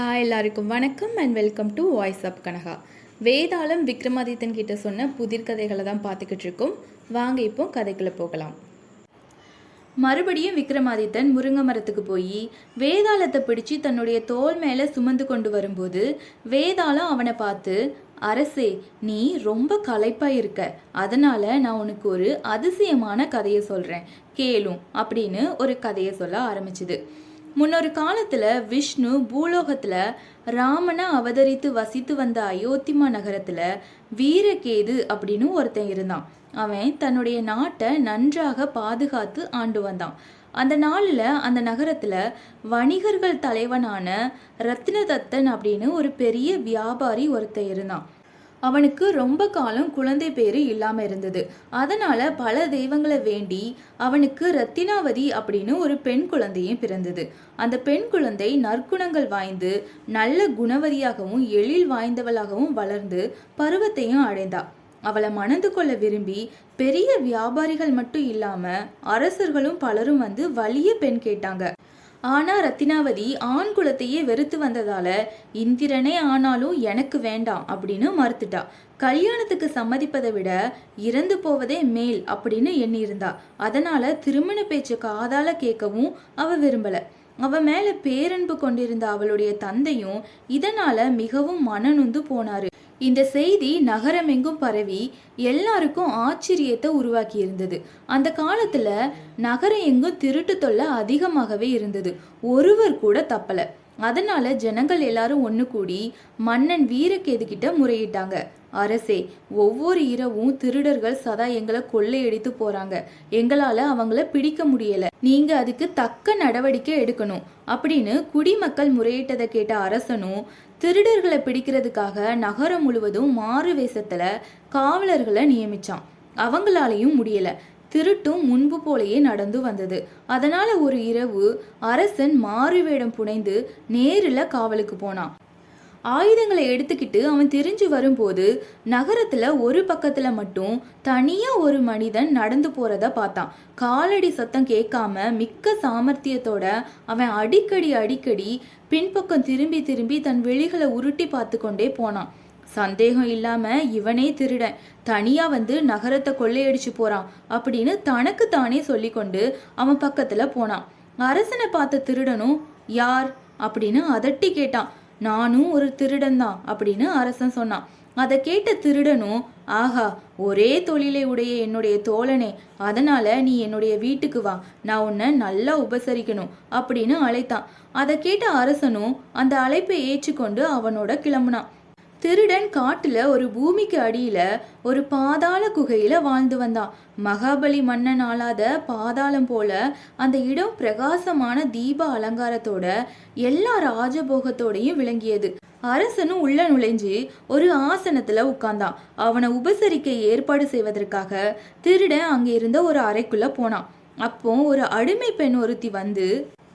Hi எல்லாருக்கும் வணக்கம் and welcome to voice up Kanaka. Vetalam Vikramadithan கிட்ட சொன்ன புதிர் கதைகளை தான் பார்த்துக்கிட்டு இருக்கோம். வாங்க இப்போ கதைக்குள்ளே போகலாம். மறுபடியும் விக்ரமாதித்தன் முருங்கை மரத்துக்கு போய் வேதாளத்தை பிடிச்சு தன்னுடைய தோல் மேலே சுமந்து கொண்டு வரும்போது வேதாளம் அவனை பார்த்து அரசே நீ ரொம்ப களைப்பாக இருக்க. அதனால் நான் உனக்கு ஒரு அதிசயமான கதையை சொல்கிறேன் கேளும் அப்படின்னு ஒரு கதையை சொல்ல ஆரம்பிச்சுது. முன்னொரு காலத்தில் விஷ்ணு பூலோகத்தில் ராமனை அவதரித்து வசித்து வந்த அயோத்திமா நகரத்தில் வீரகேது அப்படின்னு ஒருத்தன் இருந்தான். அவன் தன்னுடைய நாட்டை நன்றாக பாதுகாத்து ஆண்டு வந்தான். அந்த நாளில் அந்த நகரத்தில் வணிகர்கள் தலைவனான ரத்னதத்தன் அப்படின்னு ஒரு பெரிய வியாபாரி ஒருத்தன் இருந்தான். அவனுக்கு ரொம்ப காலம் குழந்தை பேரு இல்லாம இருந்தது. அதனால பல தெய்வங்களை வேண்டி அவனுக்கு ரத்தினாவதி அப்படின்னு ஒரு பெண் குழந்தையும் பிறந்தது. அந்த பெண் குழந்தை நற்குணங்கள் வாய்ந்து நல்ல குணவதியாகவும் எழில் வாய்ந்தவளாகவும் வளர்ந்து பருவத்தையும் அடைந்தா. அவளை மணந்து கொள்ள விரும்பி பெரிய வியாபாரிகள் மட்டும் இல்லாம அரசர்களும் பலரும் வந்து வலிய பெண் கேட்டாங்க. ஆனா ரத்தினாவதி ஆண் குலத்தையே வெறுத்து வந்ததால இந்திரனே ஆனாலும் எனக்கு வேண்டாம் அப்படின்னு மறுத்துட்டா. கல்யாணத்துக்கு சம்மதிப்பதை விட இறந்து போவதே மேல் அப்படின்னு எண்ணியிருந்தா. அதனால திருமண பேச்சு காதால கேட்கவும் அவ விரும்பல. அவ மேல பேரன்பு கொண்டிருந்த அவளுடைய தந்தையும் இதனால மிகவும் மனநுந்து போனாரு. இந்த செய்தி நகரமெங்கும் பரவி எல்லாருக்கும் ஆச்சரியத்தை உருவாக்கி இருந்தது அந்த காலத்தில் நகரம் எங்கும் திருட்டு தொல்லை அதிகமாகவே இருந்தது. ஒருவர் கூட தப்பலை. அதனால ஜனங்கள் எல்லாரும் ஒன்று கூடி மன்னன் வீரகேதுகிட்ட முறையிட்டாங்க. அரசே ஒவ்வொரு இரவும் திருடர்கள் சதா எங்களை கொள்ளையடித்து போறாங்க. எங்களால அவங்கள பிடிக்க முடியல. நீங்க அதுக்கு தக்க நடவடிக்கை எடுக்கணும். அப்படின்னு குடிமக்கள் முறையிட்டதை கேட்ட அரசனும் திருடர்களை பிடிக்கிறதுக்காக நகரம் முழுவதும் மாறு வேஷத்துல காவலர்களை நியமிச்சான். அவங்களாலையும் முடியல. திருட்டும் முன்பு போலேயே நடந்து வந்தது. அதனால ஒரு இரவு அரசன் மாறு வேடம் புனைந்து நேரில் காவலுக்கு போனான். ஆயுதங்களை எடுத்துக்கிட்டு அவன் தெரிஞ்சு வரும்போது நகரத்துல ஒரு பக்கத்துல மட்டும் தனியா ஒரு மனிதன் நடந்து போறத பார்த்தான். காலடி சத்தம் கேட்காம மிக்க சாமர்த்தியத்தோட அவன் அடிக்கடி அடிக்கடி பின்பக்கம் திரும்பி திரும்பி தன் வெளிகளை உருட்டி பார்த்து கொண்டே போனான். சந்தேகம் இல்லாம இவனே திருடன். தனியா வந்து நகரத்தை கொள்ளையடிச்சு போறான் அப்படின்னு தனக்கு தானே சொல்லிக்கொண்டு அவன் பக்கத்துல போனான். அரசனை பார்த்த திருடனும் யார்? அப்படின்னு அதட்டி கேட்டான். நானும் ஒரு திருடன் தான் அப்படின்னு அரசன் சொன்னான். அதை கேட்ட திருடனும் ஆஹா ஒரே தொழிலை உடைய என்னுடைய தோழனே அதனால நீ என்னுடைய வீட்டுக்கு வா நான் உன்னை நல்லா உபசரிக்கணும் அப்படின்னு அழைத்தான். அதை கேட்ட அரசனும் அந்த அழைப்பை ஏற்றுக்கொண்டு அவனோட கிளம்புனான். திருடன் காட்டுல ஒரு பூமிக்கு அடியில ஒரு பாதாள குகையில வாழ்ந்து வந்தான். மகாபலி மன்னன் ஆளாத பாதாளம் போல அந்த இடம் பிரகாசமான தீப அலங்காரத்தோட எல்லா ராஜபோகத்தோடையும் விளங்கியது. அரசனும் உள்ள நுழைஞ்சு ஒரு ஆசனத்துல உட்கார்ந்தான் அவனை உபசரிக்க ஏற்பாடு செய்வதற்காக திருடன் அங்க இருந்த ஒரு அறைக்குள்ள போனான். அப்போ ஒரு அடிமை பெண் ஒருத்தி வந்து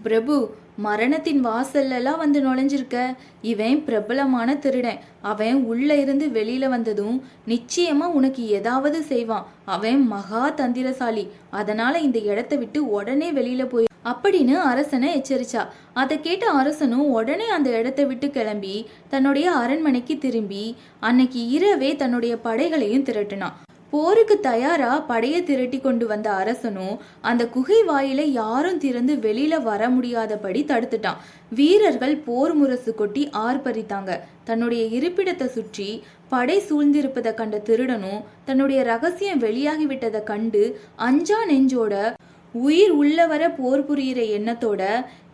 பிரபு மரணத்தின் வாசல்லலாம் வந்து நுழைஞ்சிருக்க. இவன் பிரபலமான திருடன். அவன் உள்ள இருந்து வெளியில வந்ததும் நிச்சயமா உனக்கு ஏதாவது செய்வான். அவன் மகா தந்திரசாலி. அதனால இந்த இடத்த விட்டு உடனே வெளியில போய் அப்படின்னு அரசனை எச்சரிச்சா. அதை கேட்ட அரசனும் உடனே அந்த இடத்த விட்டு கிளம்பி தன்னுடைய அரண்மனைக்கு திரும்பி அன்னைக்கு இரவே தன்னுடைய படைகளையும் திரட்டினான். போருக்கு தயாரா படையை திரட்டி கொண்டு வந்த அரசனும் அந்த குகை வாயில யாரும் திறந்து வெளியில வர முடியாதபடி தடுத்துட்டான். வீரர்கள் போர் முரசு கொட்டி ஆர்ப்பரித்தாங்க. தன்னுடைய இருப்பிடத்தை சுற்றி படை சூழ்ந்திருப்பதை கண்ட திருடனும் தன்னுடைய ரகசியம் வெளியாகிவிட்டதை கண்டு அஞ்சா நெஞ்சோட உயிர் உள்ளவர போர் புரியிற எண்ணத்தோட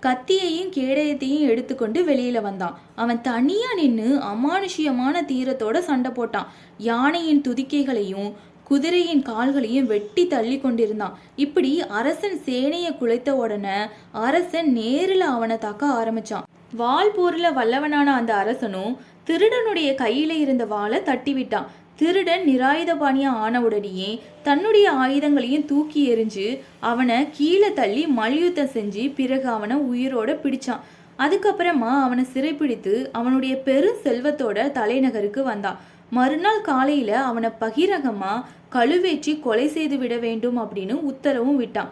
கத்தியையும் கேடயத்தையும் எடுத்துக்கொண்டு வெளியில வந்தான். அவன் தனியா நின்று அமானுஷ்யமான தீரத்தோட சண்டை போட்டான். யானையின் துதிக்கைகளையும் குதிரையின் கால்களையும் வெட்டி தள்ளி கொண்டிருந்தான். இப்படி அரசன் சேனையை குலைத்த உடனே அரசன் நேரில் அவனை தாக்க ஆரம்பிச்சான். வால் போரில் வல்லவனான அந்த அரசனும் திருடனுடைய கையில இருந்த வாளை தட்டி விட்டான் திருடன் நிராயுதபாணியா ஆனவுடனேயே தன்னுடைய ஆயுதங்களையும் தூக்கி எறிஞ்சு அவனை கீழே தள்ளி மல்யுத்தம் செஞ்சு பிறகு அவனை உயிரோட பிடிச்சான். அதுக்கப்புறமா அவனை சிறைப்பிடித்து அவனுடைய பெரும் செல்வத்தோட தலைநகருக்கு வந்தான். மறுநாள் காலையில அவனை பகிரகமாக கழுவேற்றி கொலை செய்து விட வேண்டும் அப்படின்னு உத்தரவும் விட்டான்.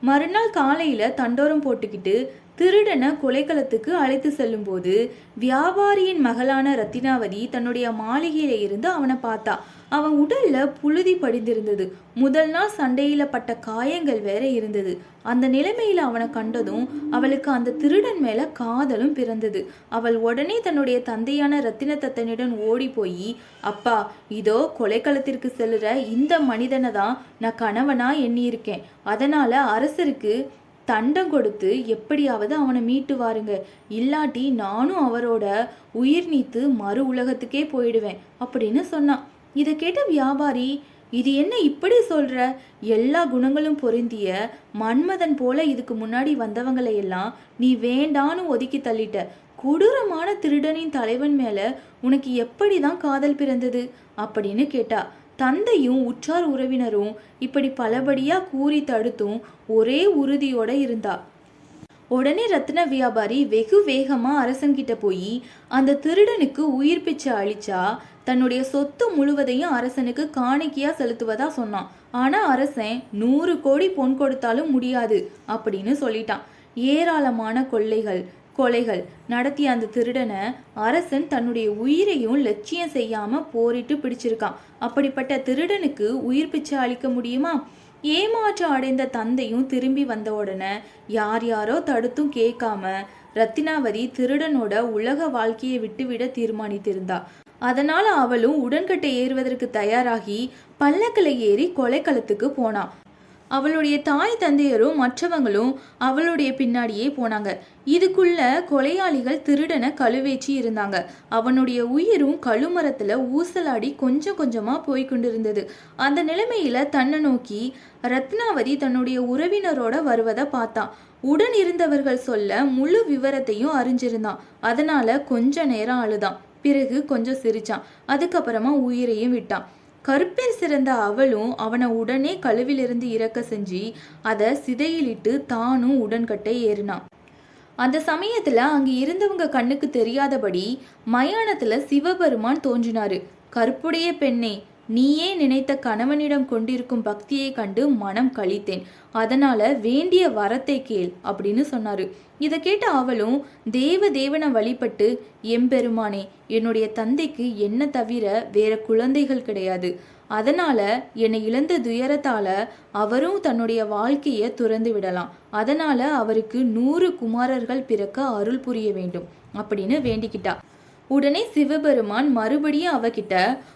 மறுநாள் காலையில தண்டோரம் போட்டுக்கிட்டு திருடனை கொலைக்களத்துக்கு அழைத்து செல்லும்போது வியாபாரியின் மகளான ரத்தினாவதி தன்னுடைய மாளிகையில இருந்து அவனை பார்த்தா. அவன் உடல்ல புழுதி படிந்திருந்தது. முதல் நாள் சண்டையில பட்ட காயங்கள் வேற இருந்தது. அந்த நிலைமையில அவனை கண்டதும் அவளுக்கு அந்த திருடன் மேல காதலும் பிறந்தது. அவள் உடனே தன்னுடைய தந்தையான ரத்தினத்தத்தனிடம் ஓடி போய் அப்பா இதோ கொலைக்களத்திற்கு செல்லுற இந்த மனிதனை தான் நான் கணவனா எண்ணியிருக்கேன். அதனால அரசருக்கு தண்டம் கொடுத்து எப்படியாவது அவனை மீட்டு வாருங்க. இல்லாட்டி நானும் அவரோட உயிர் நீத்து மறு உலகத்துக்கே போயிடுவேன் அப்படின்னு சொன்னான். இதை கேட்ட வியாபாரி இது என்ன இப்படி சொல்ற? எல்லா குணங்களும் பொருந்திய மன்மதன் போல இதுக்கு முன்னாடி வந்தவங்களை எல்லாம் நீ வேண்டான்னு ஒதுக்கி தள்ளிட்ட. கொடூரமான திருடனின் தலைவன் மேல உனக்கு எப்படிதான் காதல் பிறந்தது? அப்படின்னு கேட்டா தந்தையும் உற்றார் உறவினரும் இப்படி பலபடியாக கூறி தடுத்தும் ஒரே உறுதியோட இருந்தா. உடனே ரத்ன வியாபாரி வெகு வேகமாக அரசன்கிட்ட போய் அந்த திருடனுக்கு உயிர் பிச்சை அழிச்சா தன்னுடைய சொத்து முழுவதையும் அரசனுக்கு காணிக்கையாக செலுத்துவதா சொன்னான். ஆனால் அரசன் நூறு கோடி பொன் கொடுத்தாலும் முடியாது அப்படின்னு சொல்லிட்டான். ஏராளமான கொள்ளைகள் கொலைகள் நடத்திய அந்த திருடனை அரசன் தன்னுடைய உயிரையும் லட்சியம் செய்யாம போரிட்டு பிடிச்சிருக்கான். அப்படிப்பட்ட திருடனுக்கு உயிர் பிச்சை அளிக்க முடியுமா? ஏமாற்றம் அடைந்த தந்தையும் திரும்பி வந்த உடனே யார் யாரோ தடுத்தும் கேட்காம ரத்தினாவதி திருடனோட உலக வாழ்க்கையை விட்டுவிட தீர்மானித்திருந்தா. அதனால அவளும் உடன்கட்டை ஏறுவதற்கு தயாராகி பல்லக்கில் ஏறி கொலைக்களத்துக்கு போனா. அவளுடைய தாய் தந்தையரும் மற்றவங்களும் அவளுடைய பின்னாடியே போனாங்க. இதுக்குள்ள கொலையாளிகள் திருடனை கழுவேச்சி இருந்தாங்க. அவனுடைய உயிரும் கழுமரத்துல ஊசலாடி கொஞ்சம் கொஞ்சமா போய் கொண்டிருந்தது. அந்த நிலைமையில தன்னை நோக்கி ரத்னாவதி தன்னுடைய உறவினரோட வருவதை பார்த்தான் உடன் இருந்தவர்கள் சொல்ல முழு விவரத்தையும் அறிஞ்சிருந்தான் அதனால கொஞ்ச நேரம் அழுதான். பிறகு கொஞ்சம் சிரிச்சான். அதுக்கப்புறமா உயிரையும் விட்டான். கருப்பில் சிறந்த அவளும் அவனை உடனே கழுவிலிருந்து இறக்க செஞ்சு அதை சிதையிலிட்டு தானும் உடன்கட்டை ஏறினான் அந்த சமயத்துல அங்க இருந்தவங்க கண்ணுக்கு தெரியாதபடி மயானத்துல சிவபெருமான் தோன்றினாரு. கருப்புடைய பெண்ணே நீயே நினைத்த கணவனிடம் கொண்டிருக்கும் பக்தியை கண்டு மனம் கழித்தேன். அதனால வேண்டிய வரத்தை கேள் அப்படின்னு சொன்னாரு. இதை கேட்ட அவளும் தேவ தேவனை வழிபட்டு எம்பெருமானே என்னுடைய தந்தைக்கு என்ன தவிர வேற குழந்தைகள் கிடையாது. அதனால என்னை இழந்த துயரத்தால அவரும் தன்னுடைய வாழ்க்கையை துறந்து விடலாம். அதனால அவருக்கு நூறு குமாரர்கள் பிறக்க அருள் புரிய வேண்டும் அப்படின்னு வேண்டிக்கிட்டா. உடனே சிவபெருமான் மறுபடியும் அவகிட்ட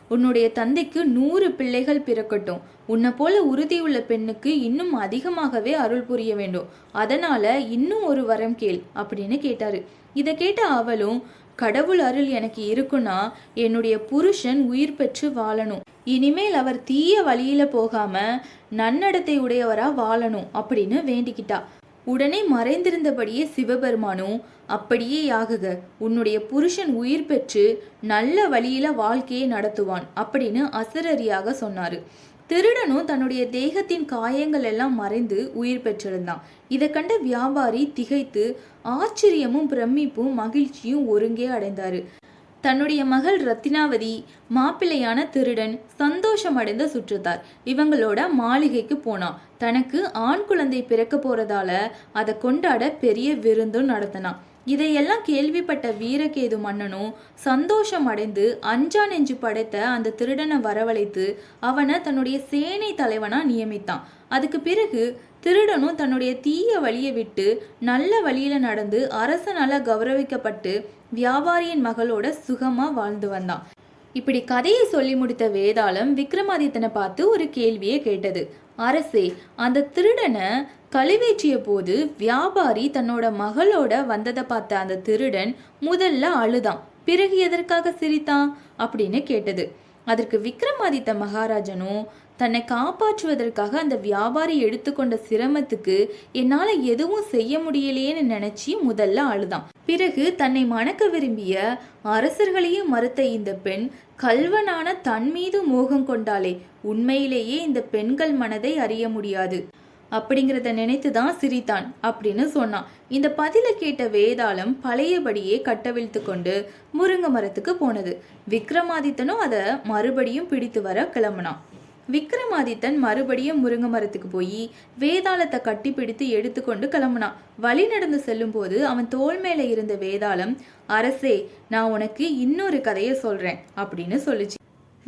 உன்னுடைய தந்தைக்கு நூறு பிள்ளைகள் பிறக்கட்டும். உன்னை போல உறுதியுள்ள பெண்ணுக்கு இன்னும் அதிகமாகவே அருள் புரிய வேண்டும். அதனால இன்னும் ஒரு வரம் கேள் அப்படின்னு கேட்டாரு. இதை கேட்ட அவளும் கடவுள் அருள் எனக்கு இருக்குன்னா என்னுடைய புருஷன் உயிர் பெற்று வாழணும். இனிமேல் அவர் தீய வழியில போகாம நன்னடத்தை உடையவரா வாழணும் அப்படின்னு வேண்டிக்கிட்டா. உடனே மறைந்திருந்தபடியே சிவபெருமானும் அப்படியே யாகுக உன்னுடைய புருஷன் உயிர் பெற்று நல்ல வழியில வாழ்க்கையை நடத்துவான் அப்படின்னு அசரரியாக சொன்னாரு. திருடனும் தன்னுடைய தேகத்தின் காயங்கள் எல்லாம் மறைந்து உயிர் பெற்றிருந்தான். இதை கண்ட வியாபாரி திகைத்து ஆச்சரியமும் பிரமிப்பும் மகிழ்ச்சியும் ஒருங்கே அடைந்தாரு. தன்னுடைய மகள் ரத்தினாவதி மாப்பிள்ளையான திருடன் சந்தோஷம் அடைந்த சுற்றுத்தார். இவங்களோட மாளிகைக்கு போனான் தனக்கு ஆண் குழந்தை பிறக்க போறதால அதை கொண்டாட பெரிய விருந்தும் நடத்தினான். இதையெல்லாம் கேள்விப்பட்ட வீரகேது மன்னனும் சந்தோஷம் அடைந்து அஞ்சா நெஞ்சு படைத்த அந்த திருடனை வரவழைத்து அவனை தன்னுடைய சேனை தலைவனா நியமித்தான். அதுக்கு பிறகு திருடனும் தன்னுடைய தீய வழியை விட்டு நல்ல வழியில நடந்து அரசனால கௌரவிக்கப்பட்டு வியாபாரியின் மகளோட சுகமா வாழ்ந்து வந்தான். இப்படி கதையை சொல்லி முடித்த வேதாளம் விக்ரமாதித்தனை பார்த்து ஒரு கேள்வியை கேட்டது. அரசே அந்த திருடனை கழுவேற்றிய போது வியாபாரி தன்னோட மகளோட வந்ததை பார்த்த அந்த திருடன் முதல்ல அழுதான். பிறகு எதற்காக சிரித்தான்? அப்படின்னு கேட்டது. அதற்கு விக்ரமாதித்த மகாராஜனும் தன்னை காப்பாற்றுவதற்காக அந்த வியாபாரி எடுத்துக்கொண்ட சிரமத்துக்கு என்னால எதுவும் செய்ய முடியலையேன்னு நினைச்சி முதல்ல அழுதான். பிறகு தன்னை மணக்க விரும்பிய அரசர்களையும் மறுத்த இந்த பெண் கல்வனான தன் மீது மோகம் கொண்டாலே உண்மையிலேயே இந்த பெண்கள் மனதை அறிய முடியாது. அப்படிங்கிறத நினைத்து தான் சிரித்தான் அப்படின்னு சொன்னான். இந்த பதில கேட்ட வேதாளம் பழையபடியே கட்டவிழ்த்து கொண்டு முருங்கை மரத்துக்கு போனது. விக்ரமாதித்தனும் அதை மறுபடியும் பிடித்து வர கிளம்புனான். விக்ரமாதித்தன் மறுபடியும் முருங்கை மரத்துக்கு போய் வேதாளத்தை கட்டிப்பிடித்து எடுத்துக்கொண்டு கிளம்புனான். வழி நடந்து செல்லும்போது அவன் தோல் மேலே இருந்த வேதாளம் அரசே நான் உனக்கு இன்னொரு கதையை சொல்றேன் அப்படின்னு சொல்லுச்சு.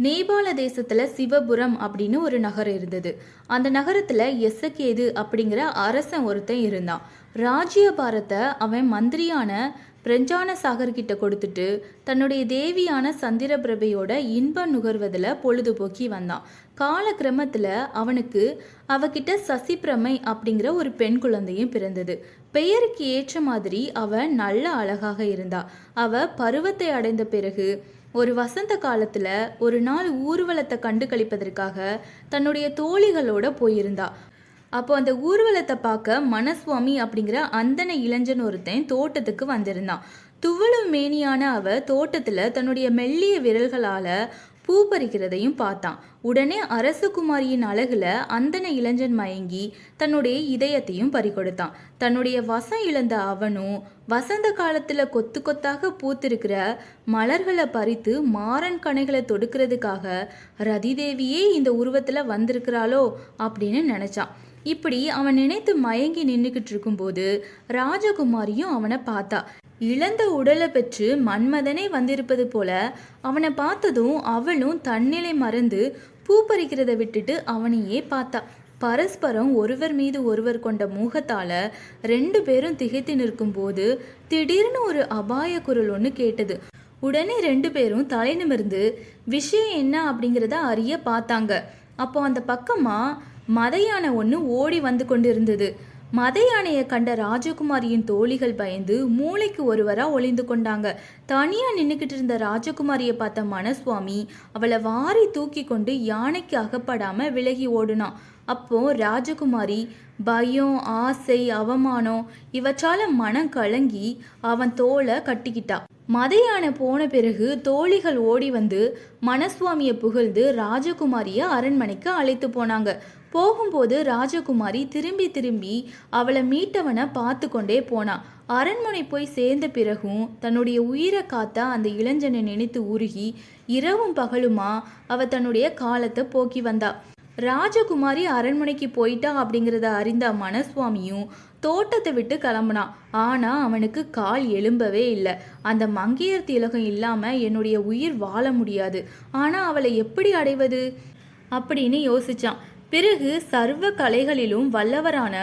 நேபாள தேசத்துல சிவபுரம் அப்படின்னு ஒரு நகரம் இருந்தது. அந்த நகரத்துல எசக்கேது அப்படிங்கிற அரசன் ஒருத்தன் இருந்தான். ராஜ்யபாரத்தை அவன் மந்திரியான பிரஞ்சான சாகர் கிட்ட கொடுத்துட்டு தன்னுடைய தேவியான சந்திரபிரபையோட இன்பம் நுகர்வதில் பொழுதுபோக்கி வந்தான். காலக்கிரமத்தில் அவனுக்கு அவகிட்ட சசிப்பிரமை அப்படிங்கிற ஒரு பெண் குழந்தையும் பிறந்தது. பெயருக்கு ஏற்ற மாதிரி அவ நல்ல அழகாக இருந்தா அவ பருவத்தை அடைந்த பிறகு ஒரு வசந்த காலத்துல ஒரு நாள் ஊர்வலத்தை கண்டு கழிப்பதற்காக தன்னுடைய தோழிகளோட போயிருந்தா. அப்போ அந்த ஊர்வலத்தை பார்க்க மனசுவாமி அப்படிங்கிற அந்தன இளைஞன் ஒருத்தன் தோட்டத்துக்கு வந்திருந்தான். துவளு மேனியான அவ தோட்டத்துல தன்னுடைய மெல்லிய விரல்களால பூ பறிக்கிறதையும் பார்த்தான். உடனே அரசகுமாரியின் அழகுல அந்தன இளைஞன் மயங்கி தன்னுடைய இதயத்தையும் பறிகொடுத்தான். தன்னுடைய வசம் இழந்த அவனும் வசந்த காலத்தில் கொத்து கொத்தாக பூத்திருக்கிற மலர்களை பறித்து மாறன் கணைகளை தொடுக்கிறதுக்காக ரதிதேவியே இந்த உருவத்தில் வந்திருக்கிறாளோ அப்படின்னு நினைச்சான். இப்படி அவன் நினைத்து மயங்கி நின்றுக்கிட்டு இருக்கும்போது ராஜகுமாரியும் அவனை பார்த்தா. இழந்த உடலை பெற்று மன்மதனே வந்திருப்பது போல அவனை பார்த்ததும் அவளும் தன்னிலை மறந்து பூ பறிக்கிறத விட்டுட்டு அவனையே பார்த்தா. பரஸ்பரம் ஒருவர் மீது ஒருவர் கொண்ட மோகத்தால ரெண்டு பேரும் திகைத்து நிற்கும்போது திடீர்னு ஒரு அபாய குரல் ஒன்று கேட்டது. உடனே ரெண்டு பேரும் தலை நிமிர்ந்து விஷயம் என்ன? அப்படிங்கிறத அறிய பார்த்தாங்க. அப்போ அந்த பக்கமா மத யானை ஒன்று ஓடி வந்து கொண்டிருந்தது. மத யானையை கண்ட ராஜகுமாரியின் தோழிகள் பயந்து மூளைக்கு ஒருவரா ஒளிந்து கொண்டாங்க. தனியா நின்றுக்கிட்டு இருந்த ராஜகுமாரியை பார்த்த மனசுவாமி அவளை வாரி தூக்கி கொண்டு யானைக்கு அகப்படாம விலகி ஓடுனான் அப்போ ராஜகுமாரி பயம் ஆசை அவமானம் இவற்றால மனம் கலங்கி அவன் தோலை கட்டிக்கிட்டா. மதையான போன பிறகு தோழிகள் ஓடி வந்து மனசுவாமியை புகழ்ந்து ராஜகுமாரியை அரண்மனைக்கு அழைத்து போனாங்க. போகும்போது ராஜகுமாரி திரும்பி திரும்பி அவளை மீட்டவனை பார்த்து கொண்டே போனான் அரண்மனை போய் சேர்ந்த பிறகும் தன்னுடைய உயிரை காத்த அந்த இளைஞனை நினைத்து உருகி இரவும் பகலுமா அவ தன்னுடைய காலத்தை போக்கி வந்தா. ராஜகுமாரி அரண்மனைக்கு போயிட்டா அப்படிங்கிறத அறிந்த மனசுவாமியும் தோட்டத்தை விட்டு கிளம்புனான் ஆனால் அவனுக்கு கால் எழும்பவே இல்லை. அந்த மங்கையர் திலகம் இல்லாமல் என்னுடைய உயிர் வாழ முடியாது. ஆனால் அவளை எப்படி அடைவது? அப்படின்னு யோசிச்சான். பிறகு சர்வ கலைகளிலும் வல்லவரான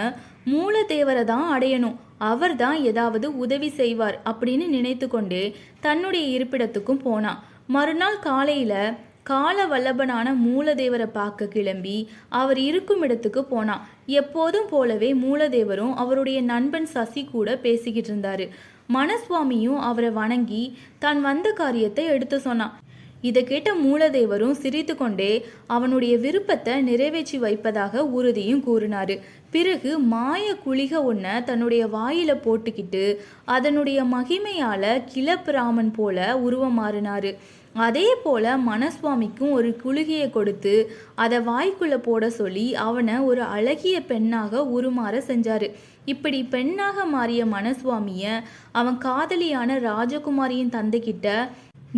மூலதேவரை தான் அடையணும். அவர் தான் ஏதாவது உதவி செய்வார் அப்படின்னு நினைத்து கொண்டே தன்னுடைய இருப்பிடத்துக்கும் போனான். மறுநாள் காலையில் கால வல்லபனான மூலதேவரை பார்க்க கிளம்பி அவர் இருக்கும் இடத்துக்கு போனான் எப்போதும் போலவே மூலதேவரும் அவருடைய நண்பன் சசி கூட பேசிக்கிட்டு இருந்தாரு. மனசுவாமியும் அவரை வணங்கி தான் வந்த காரியத்தை எடுத்து சொன்னான். இதை கேட்ட மூலதேவரும் சிரித்து கொண்டே அவனுடைய விருப்பத்தை நிறைவேற்றி வைப்பதாக உறுதியும் கூறினாரு. பிறகு மாய குளிக ஒன்றை தன்னுடைய வாயில போட்டுக்கிட்டு அதனுடைய மகிமையால கிளப்பிராமன் போல உருவம் மாறினாரு அதே போல மனசுவாமிக்கும் ஒரு குளிகையை கொடுத்து அதை வாய்க்குள்ள போட சொல்லி அவனை ஒரு அழகிய பெண்ணாக உருமாற செஞ்சாரு. இப்படி பெண்ணாக மாறிய மனசுவாமிய அவன் காதலியான ராஜகுமாரியின் தந்தைக்கிட்ட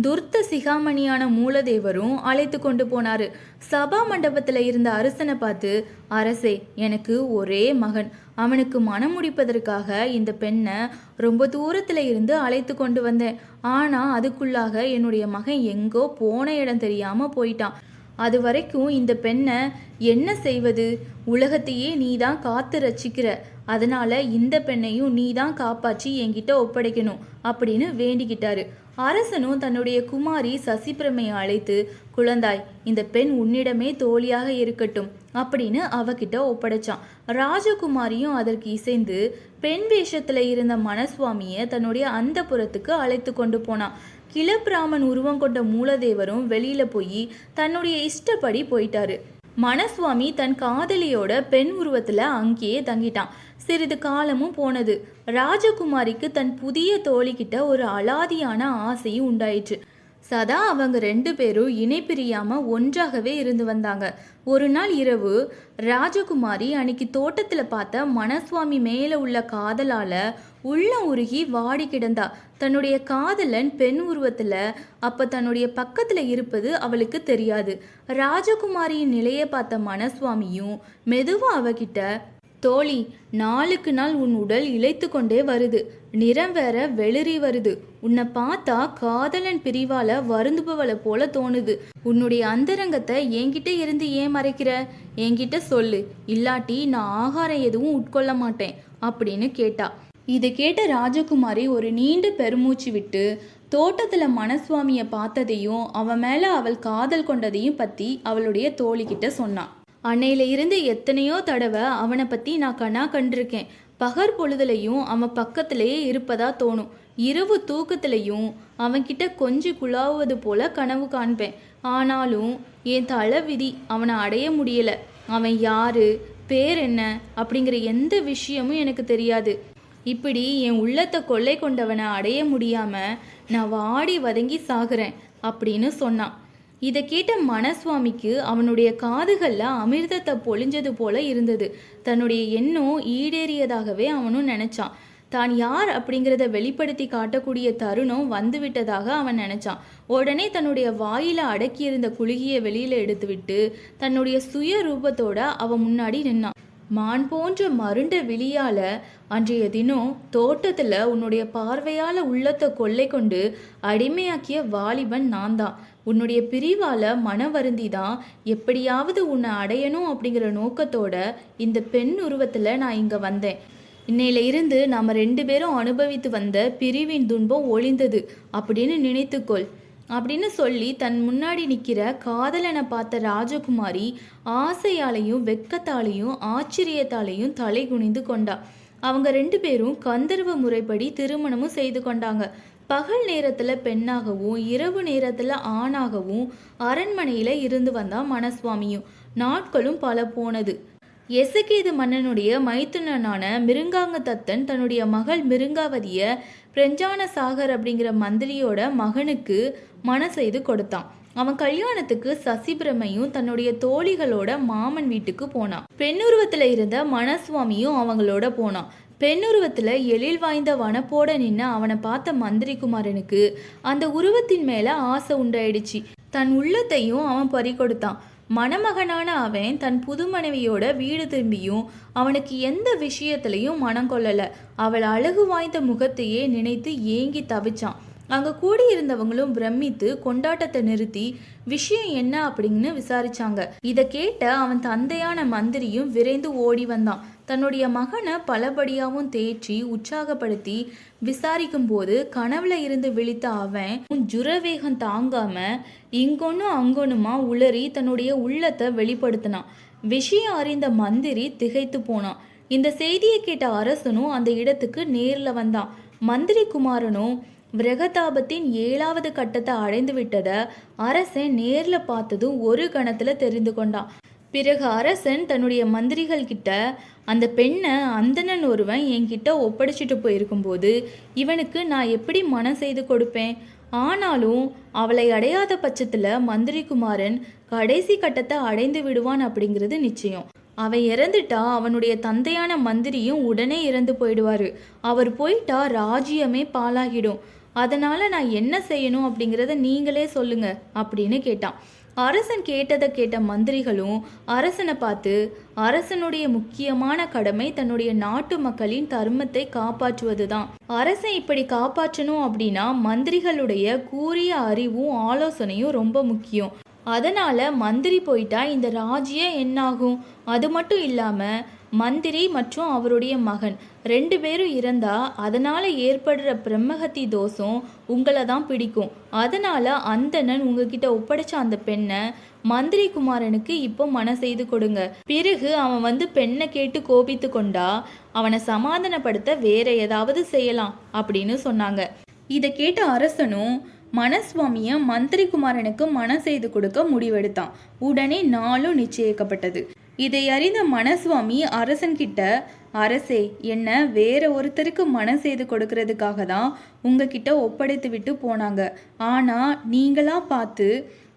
துர்த்த சிகாமணியான மூலதேவரும் அழைத்து கொண்டு போனாரு. சபா மண்டபத்தில் இருந்த அரசனை பார்த்து அரசே எனக்கு ஒரே மகன். அவனுக்கு மனம் முடிப்பதற்காக இந்த பெண்ணை ரொம்ப தூரத்தில் இருந்து அழைத்து கொண்டு வந்தேன். ஆனால் அதுக்குள்ளாக என்னுடைய மகன் எங்கோ போன இடம் தெரியாமல் போயிட்டான். அது வரைக்கும் இந்த பெண்ணை என்ன செய்வது? உலகத்தையே நீ தான் காத்து ரச்சிக்கிற அதனால இந்த பெண்ணையும் நீ தான் காப்பாற்றி என்கிட்ட ஒப்படைக்கணும் அப்படின்னு வேண்டிக்கிட்டாரு. அரசனும் தன்னுடைய குமாரி சசிபிரமையை அழைத்து குழந்தாய் இந்த பெண் உன்னிடமே தோழியாக இருக்கட்டும் அப்படின்னு அவகிட்ட ஒப்படைச்சான். ராஜகுமாரியும் அதற்கு இசைந்து பெண் வேஷத்துல இருந்த மனசுவாமியை தன்னுடைய அந்த புறத்துக்கு அழைத்து கொண்டு போனான். கிளப்பிராமன் உருவம் கொண்ட மூலதேவரும் வெளியில போய் தன்னுடைய இஷ்டப்படி போயிட்டாரு. மனசுவாமி தன் காதலியோட பெண் உருவத்தில் அங்கேயே தங்கிட்டான். சிறிது காலமும் போனது. ராஜகுமாரிக்கு தன் புதிய தோழிக்கிட்ட ஒரு அலாதியான ஆசையும் உண்டாயிற்று. சதா அவங்க ரெண்டு பேரும் இணைப்பிரியாமல் ஒன்றாகவே இருந்து வந்தாங்க. ஒரு நாள் இரவு ராஜகுமாரி அன்னைக்கு தோட்டத்தில் பார்த்த மனசுவாமி மேலே உள்ள காதலால உள்ள உருகி வாடி கிடந்தா. தன்னுடைய காதலன் பெண் உருவத்தில் அப்போ தன்னுடைய பக்கத்தில் இருப்பது அவளுக்கு தெரியாது. ராஜகுமாரியின் நிலையை பார்த்த மனசுவாமியும் மெதுவாக அவகிட்ட தோழி நாளுக்கு நாள் உன் உடல் இழைத்து கொண்டே வருது. நிறம் வேற வெளிரி வருது. உன்னை பார்த்தா காதலன் பிரிவால வருந்துபவளை போல தோணுது. உன்னுடைய அந்தரங்கத்தை என்கிட்ட இருந்து ஏன் மறைக்கிற? என்கிட்ட சொல்லு. இல்லாட்டி நான் ஆகாரம் எதுவும் உட்கொள்ள மாட்டேன். அப்படின்னு கேட்டா. இதை கேட்ட ராஜகுமாரி ஒரு நீண்ட பெருமூச்சு விட்டு தோட்டத்தில் மனசுவாமியை பார்த்ததையும் அவன் மேலே அவள் காதல் கொண்டதையும் பற்றி அவளுடைய தோழிக்கிட்ட சொன்னான் அன்னையில இருந்து எத்தனையோ தடவை அவனை பற்றி நான் கண்ணா கண்டிருக்கேன். பகற் பொழுதுலையும் அவன் பக்கத்திலேயே இருப்பதா தோணும். இரவு தூக்கத்திலையும் அவன்கிட்ட கொஞ்சி குழாவது போல கனவு காண்பேன். ஆனாலும் என் தலை விதி அவனை அடைய முடியலை. அவன் யாரு பேர் என்ன அப்படிங்கிற எந்த விஷயமும் எனக்கு தெரியாது. இப்படி என் உள்ளத்தை கொள்ளை கொண்டவனை அடைய முடியாம நான் வாடி வதங்கி சாகுறேன் அப்படின்னு சொன்னான். இதை கேட்ட மனசுவாமிக்கு அவனுடைய காதுகளில் அமிர்தத்தை பொழிஞ்சது போல இருந்தது. தன்னுடைய எண்ணம் ஈடேறியதாகவே அவனும் நினைச்சான். தான் யார் அப்படிங்கிறத வெளிப்படுத்தி காட்டக்கூடிய தருணம் வந்துவிட்டதாக அவன் நினைச்சான். உடனே தன்னுடைய வாயில அடக்கியிருந்த குலுகிய வெளியில எடுத்துவிட்டு தன்னுடைய சுய ரூபத்தோட அவன் முன்னாடி நின்னான். மான் போன்ற மருண்ட விழியால அன்றைய தினம் தோட்டத்துல உன்னுடைய பார்வையால உள்ளத்தை கொள்ளை கொண்டு அடிமையாக்கிய வாலிபன் நான் தான். உன்னுடைய பிரிவால மன வருந்தி தான் எப்படியாவது உன்னை அடையணும் அப்படிங்கிற நோக்கத்தோட இந்த பெண் உருவத்துல நான் இங்க வந்தேன். இன்னையில இருந்து நாம ரெண்டு பேரும் அனுபவித்து வந்த பிரிவின் துன்பம் ஒளிந்தது அப்படின்னு நினைத்துக்கொள். அப்படின்னு சொல்லி தன் முன்னாடி நிற்கிற காதலனை பார்த்த ராஜகுமாரி ஆசையாலையும் வெக்கத்தாலையும் ஆச்சரியத்தாலையும் தலை குனிந்து கொண்டா. அவங்க ரெண்டு பேரும் கந்தர்வ முறைப்படி திருமணமும் செய்து கொண்டாங்க. பகல் நேரத்தில் பெண்ணாகவும் இரவு நேரத்தில் ஆணாகவும் அரண்மனையில் இருந்து வந்தா மனசுவாமியும் நாட்களும் பல போனது. எசகேது மன்னனுடைய மைத்துனனான மிருங்காங்க தத்தன் தன்னுடைய மகள் மிருங்காவதிய பிரஞ்சான சாகர் அப்படிங்கிற மந்திரியோட மகனுக்கு மன செய்து கொடுத்தான். அவன் கல்யாணத்துக்கு சசிபிரமையும் தன்னுடைய தோழிகளோட மாமன் வீட்டுக்கு போனான். பெண்ணுருவத்தில் இருந்த மனசுவாமியும் அவங்களோட போனான். பெண்ணுருவத்தில் எழில் வாய்ந்த வனப்போட நின்று அவனை பார்த்த மந்திரி குமாரனுக்கு அந்த உருவத்தின் மேலே ஆசை உண்டாயிடுச்சு. தன் உள்ளத்தையும் அவன் பறி கொடுத்தான் மணமகனான அவன் தன் புது மனைவியோட வீடு திரும்பியும் அவனுக்கு எந்த விஷயத்திலையும் மனம் கொள்ளல. அவள் அழகு வாய்ந்த முகத்தையே நினைத்து ஏங்கி தவிச்சான். அங்க கூடியிருந்தவங்களும் பிரமித்து கொண்டாட்டத்தை நிறுத்தி விஷயம் என்ன? அப்படின்னு விசாரிச்சாங்க. இதை கேட்ட அவன் தந்தையான மந்திரியும் விரைந்து ஓடி வந்தான். தன்னுடைய மகனை பலபடியாவும் தேற்றி உற்சாகப்படுத்தி விசாரிக்கும் போது கனவுல இருந்து விழித்த அவன் ஜுரவேகம் தாங்காம இங்கொன்னும் அங்கொன்னுமா உளறி தன்னுடைய உள்ளத்தை வெளிப்படுத்தினான். விஷயம் அறிந்த மந்திரி திகைத்து போனான். இந்த செய்தியை கேட்ட அரசனும் அந்த இடத்துக்கு நேரில் வந்தான். மந்திரி குமாரனும் விரகதாபத்தின் ஏழாவது கட்டத்தை அடைந்து விட்டதை அரசன் நேரில் பார்த்ததும் ஒரு கணத்தில் தெரிந்து கொண்டான். பிறகு அரசன் தன்னுடைய மந்திரிகள் கிட்ட அந்த பெண்ணை அந்தணன் ஒருவன் என்கிட்ட ஒப்படைச்சிட்டு போயிருக்கும்போது இவனுக்கு நான் எப்படி மனம் செய்து கொடுப்பேன்? ஆனாலும் அவளை அடையாத பட்சத்தில் மந்திரி குமாரன் கடைசி கட்டத்தை அடைந்து விடுவான் அப்படிங்கிறது நிச்சயம். அவன் இறந்துட்டா அவனுடைய தந்தையான மந்திரியும் உடனே இறந்து போயிடுவாரு. அவர் போயிட்டா ராஜ்யமே பாலாகிடும் அதனால நான் என்ன செய்யணும் அப்படிங்கிறத நீங்களே சொல்லுங்க அப்படின்னு கேட்டான். அரசன் கேட்டதை கேட்ட மந்திரிகளும் அரசனை பார்த்து அரசனுடைய முக்கியமான கடமை தன்னுடைய நாட்டு மக்களின் தர்மத்தை காப்பாற்றுவது தான் அரசன் இப்படி காப்பாற்றணும் அப்படின்னா மந்திரிகளுடைய கூறிய அறிவும் ஆலோசனையும் ரொம்ப முக்கியம். அதனால மந்திரி போயிட்டா இந்த ராஜ்யம் என்னாகும்? அது மட்டும் இல்லாமல் மந்திரி மற்றும் அவருடைய மகன். ரெண்டு பேரும் இறந்தா அதனால் ஏற்படுற பிரம்மகத்தி தோஷம் உங்களை தான் பிடிக்கும். அதனால் அந்தணன் உங்ககிட்ட ஒப்படைச்ச அந்த பெண்ணை மந்திரி குமாரனுக்கு இப்போ மன செய்து கொடுங்க. பிறகு அவன் வந்து பெண்ணை கேட்டு கோபித்து கொண்டா அவனை சமாதானப்படுத்த வேற ஏதாவது செய்யலாம் அப்படின்னு சொன்னாங்க. இதை கேட்ட அரசனும் மனசுவாமியை மந்திரி குமாரனுக்கு மனம் செய்து கொடுக்க முடிவெடுத்தான். உடனே நாளும் நிச்சயிக்கப்பட்டது. இதை அறிந்த மனசுவாமி அரசன்கிட்ட அரசே என்ன வேற ஒருத்தருக்கு மனம் செய்து கொடுக்கறதுக்காக தான் உங்ககிட்ட ஒப்படைத்து விட்டு போனாங்க. ஆனா நீங்களா பார்த்து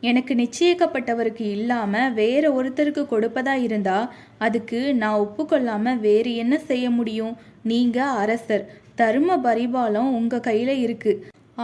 எனக்கு நிச்சயிக்கப்பட்டவருக்கு இல்லாம வேற ஒருத்தருக்கு கொடுப்பதா இருந்தா அதுக்கு நான் ஒப்புக்கொள்ளாம வேறு என்ன செய்ய முடியும்? நீங்க அரசர். தர்ம பரிபாலம் உங்க கையில இருக்கு.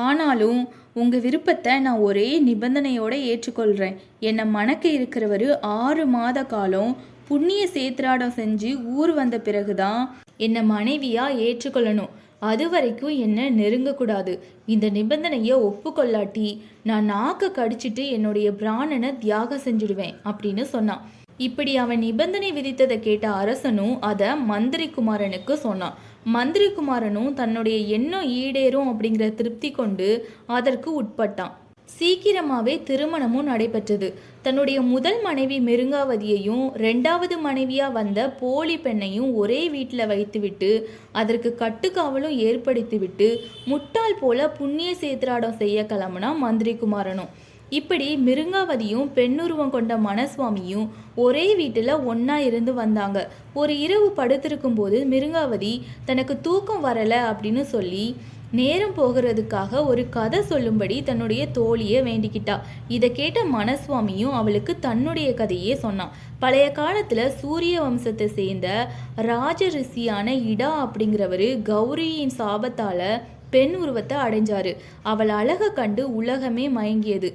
ஆனாலும் உங்கள் விருப்பத்தை நான் ஒரே நிபந்தனையோடு ஏற்றுக்கொள்கிறேன் என்னை மணக்க இருக்கிறவரு ஆறு மாத காலம் புண்ணிய சேத்திராடம் செஞ்சு ஊர் வந்த பிறகுதான் என்னை மனைவியாக ஏற்றுக்கொள்ளணும். அது வரைக்கும் என்னை நெருங்கக்கூடாது. இந்த நிபந்தனையை ஒப்புக்கொள்ளாட்டி நான் நாக்க கடிச்சிட்டு என்னுடைய பிராணனை தியாகம் செஞ்சுடுவேன் அப்படின்னு சொன்னான். இப்படி அவன் நிபந்தனை விதித்ததை கேட்ட அரசனும் அதை மந்திரி குமாரனுக்கு சொன்னான். மந்திரி குமாரனும் தன்னுடைய எண்ணம் ஈடேறும் அப்படிங்கிற திருப்தி கொண்டு அதற்கு உட்பட்டான். சீக்கிரமாகவே திருமணமும் நடைபெற்றது. தன்னுடைய முதல் மனைவி மெருங்காவதியையும் ரெண்டாவது மனைவியாக வந்த போலி பெண்ணையும் ஒரே வீட்டில் வைத்துவிட்டு அதற்கு கட்டுக்காவலும் ஏற்படுத்திவிட்டு முட்டாள் போல புண்ணிய சேத்திராடம் செய்ய கிளம்புனா மந்திரி குமாரனும் இப்படி மிருங்காவதியும் பெண்ணுருவம் கொண்ட மனசுவாமியும் ஒரே வீட்டில் ஒன்றா இருந்து வந்தாங்க. ஒரு இரவு படுத்திருக்கும் போது மிருங்காவதி தனக்கு தூக்கம் வரலை அப்படின்னு சொல்லி நேரம் போகிறதுக்காக ஒரு கதை சொல்லும்படி தன்னுடைய தோழியை வேண்டிக்கிட்டா. இதை கேட்ட மனசுவாமியும் அவளுக்கு தன்னுடைய கதையே சொன்னான். பழைய காலத்தில் சூரிய வம்சத்தை சேர்ந்த ராஜ ரிஷியான இடா அப்படிங்கிறவரு கௌரியின் சாபத்தால் பெண் உருவத்தை அடைஞ்சாரு. அவள் அழக கண்டு உலகமே மயங்கியது.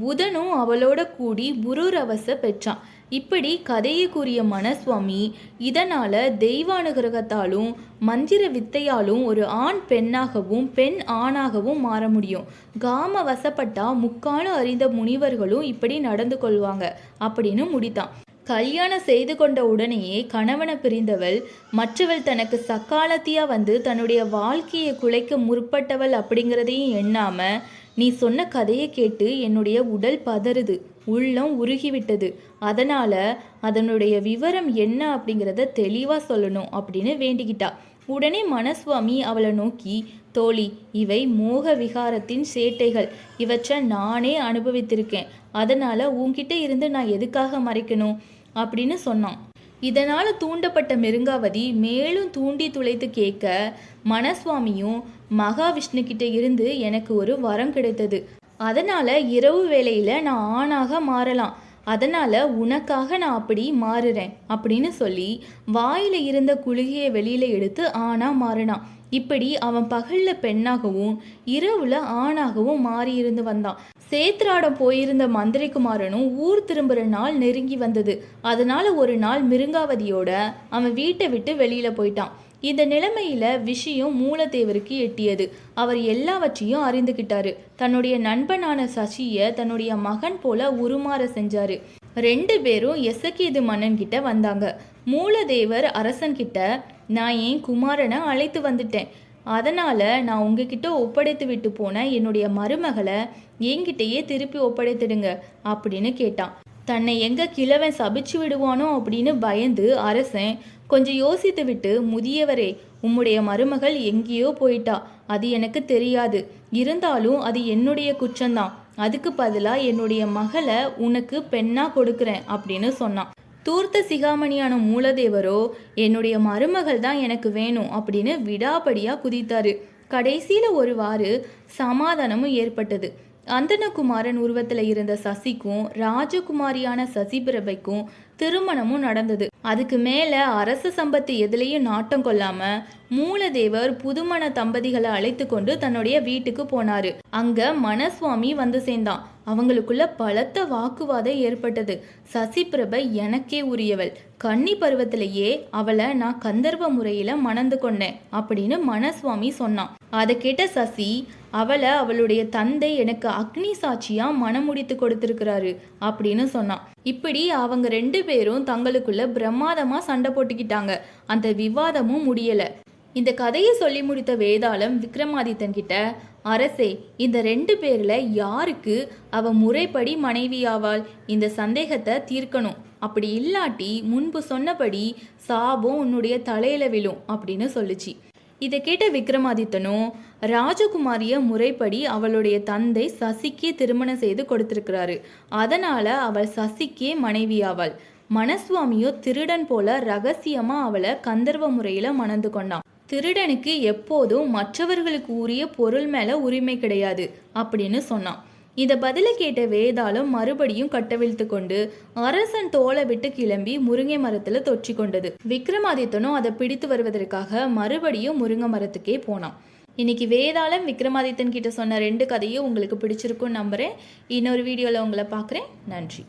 புதனும் அவளோட கூடி புருரவச பெற்றான். இப்படி கதையை கூறிய மனசுவாமி இதனால தெய்வானுகிரகத்தாலும் மந்திர வித்தையாலும் ஒரு ஆண் பெண்ணாகவும் பெண் ஆணாகவும் மாற முடியும். காம வசப்பட்டா முக்காலும் அறிந்த முனிவர்களும் இப்படி நடந்து கொள்வாங்க அப்படின்னு முடித்தான். கல்யாணம் செய்து கொண்ட உடனேயே கணவனை பிரிந்தவள் மற்றவள் தனக்கு சக்காலத்தியா வந்து தன்னுடைய வாழ்க்கையை குலைக்க முற்பட்டவள் அப்படிங்கிறதையும் எண்ணாம நீ சொன்ன கதையை கேட்டு என்னுடைய உடல் பதறுது உள்ளம் உருகிவிட்டது. அதனால அதனுடைய விவரம் என்ன அப்படிங்கிறத தெளிவாக சொல்லணும் அப்படின்னு வேண்டிக்கிட்டா. உடனே மனசுவாமி அவளை நோக்கி தோழி இவை மோக விகாரத்தின் சேட்டைகள். இவற்றை நானே அனுபவித்திருக்கேன். அதனால உன்கிட்ட இருந்து நான் எதுக்காக மறைக்கணும்? அப்படின்னு சொன்னான். இதனால் தூண்டப்பட்ட மிருங்காவதி மேலும் தூண்டி துளைத்து கேட்க மனசுவாமியும் மகாவிஷ்ணு கிட்ட இருந்து எனக்கு ஒரு வரம் கிடைத்தது. அதனால இரவு வேளையில் நான் ஆணாக மாறலாம். அதனால உனக்காக நான் அப்படி மாறுறேன் அப்படின்னு சொல்லி வாயில இருந்த குளிகையை வெளியில எடுத்து ஆணாக மாறினான். இப்படி அவன் பகல்ல பெண்ணாகவும் இரவுல ஆணாகவும் மாறி இருந்து வந்தான். சேத்ராடம் போயிருந்த மந்திரிகுமாரனும் ஊர் திரும்புற நாள் நெருங்கி வந்தது. அதனால ஒரு நாள் மிருங்காவதியோட அவன் வீட்டை விட்டு வெளியில போயிட்டான். இந்த நிலைமையில விஷயம் மூலதேவருக்கு எட்டியது. அவர் எல்லாவற்றையும் அறிந்துகிட்டாரு. தன்னுடைய நண்பனான சசிய தன்னுடைய மகன் போல உருமாற செஞ்சாரு. ரெண்டு பேரும் எசக்கேது மன்னன் கிட்ட வந்தாங்க. மூலதேவர் அரசன்கிட்ட நான் என் குமாரனை அழைத்து வந்துட்டேன். அதனால் நான் உங்ககிட்ட ஒப்படைத்து விட்டு போன என்னுடைய மருமகளை என்கிட்டயே திருப்பி ஒப்படைத்திடுங்க அப்படின்னு கேட்டான். தன்னை எங்க கிழவன் சபிச்சு விடுவானோ அப்படின்னு பயந்து அரசன் கொஞ்சம் யோசித்து விட்டு முதியவரே உம்முடைய மருமகள் எங்கேயோ போயிட்டா. அது எனக்கு தெரியாது. இருந்தாலும் அது என்னுடைய குற்றம்தான். அதுக்கு பதிலாக என்னுடைய மகளை உனக்கு பெண்ணா கொடுக்குறேன் அப்படின்னு சொன்னான். தூர்த்த சிகாமணியான மூலதேவரோ என்னுடைய மருமகள் தான் எனக்கு வேணும் அப்படின்னு விடாபடியாக குதித்தாரு. கடைசியில் ஒருவாறு சமாதானமும் ஏற்பட்டது. அந்தனகுமாரன் உருவத்தில் இருந்த சசிக்கும் ராஜகுமாரியான சசிபிரபைக்கும் திருமணமும் நடந்தது. அதுக்கு மேலே அரச சம்பத்து எதுலேயும் நாட்டம் கொள்ளாம மூலதேவர் புதுமண தம்பதிகளை அழைத்து கொண்டு தன்னுடைய வீட்டுக்கு போனாரு. அங்க மனசுவாமி வந்து சேர்ந்தான். அவங்களுக்குள்ள பலத்த வாக்குவாதம் ஏற்பட்டது. சசிபிரபை எனக்கே உரியவள். கன்னி பருவத்திலேயே அவளை நான் கந்தர்வ முறையில மணந்து கொண்டேன் அப்படின்னு மனசுவாமி சொன்னான். அதை கேட்ட சசி அவளை அவளுடைய தந்தை எனக்கு அக்னி சாட்சியா முடித்து கொடுத்திருக்கிறாரு அப்படின்னு சொன்னான். இப்படி அவங்க ரெண்டு பேரும் தங்களுக்குள்ள பிரமாதமா சண்டை போட்டுக்கிட்டாங்க. அந்த விவாதமும் முடியல. இந்த கதையை சொல்லி முடித்த வேதாளம் விக்ரமாதித்தன் கிட்ட அரசே இந்த ரெண்டு பேர்ல யாருக்கு அவ முறைப்படி மனைவியாவாள்? இந்த சந்தேகத்தை தீர்க்கணும். அப்படி இல்லாட்டி முன்பு சொன்னபடி சாபம் உன்னுடைய தலையில விழும் அப்படின்னு சொல்லுச்சு. இதை கேட்ட விக்ரமாதித்தனும் ராஜகுமாரியை முறைப்படி அவளுடைய தந்தை சசிக்கே திருமணம் செய்து கொடுத்திருக்கிறாரு. அதனால அவள் சசிக்கே மனைவியாவாள் மனசுவாமியோ திருடன் போல ரகசியமா அவளை கந்தர்வ முறையில மணந்து கொண்டான். திருடனுக்கு எப்போதும் மற்றவர்களுக்கு உரிய பொருள் மேல உரிமை கிடையாது அப்படின்னு சொன்னான். இதை பதிலை கேட்ட வேதாளம் மறுபடியும் கட்டவிழ்த்து கொண்டு அரசன் தோலை விட்டு கிளம்பி முருங்கை மரத்துல தொற்றி கொண்டது விக்ரமாதித்தனும் அதை பிடித்து வருவதற்காக மறுபடியும் முருங்கை மரத்துக்கே போனான். இன்னைக்கு வேதாளம் விக்ரமாதித்தன் கிட்ட சொன்ன ரெண்டு கதையும் உங்களுக்கு பிடிச்சிருக்கும்னு நம்புறேன். இன்னொரு வீடியோவில் உங்களை பார்க்குறேன். நன்றி.